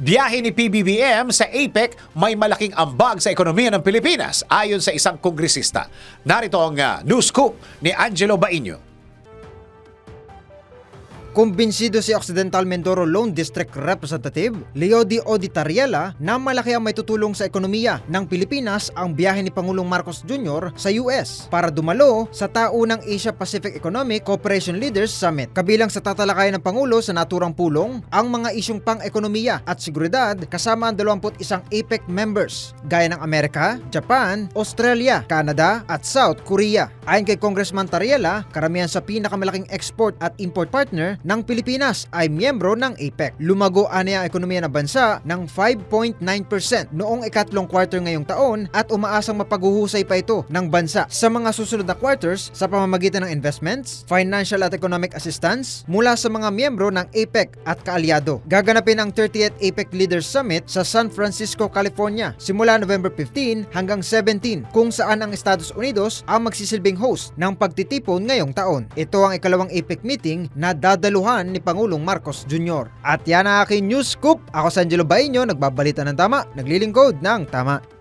Biyahe ni PBBM sa APEC may malaking ambag sa ekonomiya ng Pilipinas ayon sa isang kongresista. Narito ang ah, news scoop ni Angelo Bainyo. Kumbinsido si Occidental Mindoro Lone District Representative Leo Di Oditariela na malaki ang may tutulong sa ekonomiya ng Pilipinas ang biyahe ni Pangulong Marcos Jr. sa US para dumalo sa taunang Asia-Pacific Economic Cooperation Leaders Summit. Kabilang sa tatalakayan ng Pangulo sa naturang pulong ang mga isyong pang-ekonomiya at seguridad kasama ang 21 APEC members gaya ng Amerika, Japan, Australia, Canada at South Korea. Ayon kay Congressman Tariela, karamihan sa pinakamalaking export at import partner ng Pilipinas ay miyembro ng APEC. Lumago aniya ang ekonomiya ng bansa ng 5.9% noong ikatlong quarter ngayong taon at umaasang mapaghuhusay pa ito ng bansa sa mga susunod na quarters sa pamamagitan ng investments, financial at economic assistance mula sa mga miyembro ng APEC at kaalyado. Gaganapin ang 30th APEC Leaders Summit sa San Francisco, California simula November 15 hanggang 17 kung saan ang Estados Unidos ang magsisilbing host ng pagtitipon ngayong taon. Ito ang ikalawang APEC meeting na dadaluhan ni Pangulong Marcos Jr. At yan ang aking news scoop. Ako si Angelo Baino, nagbabalita ng tama, naglilingkod ng tama.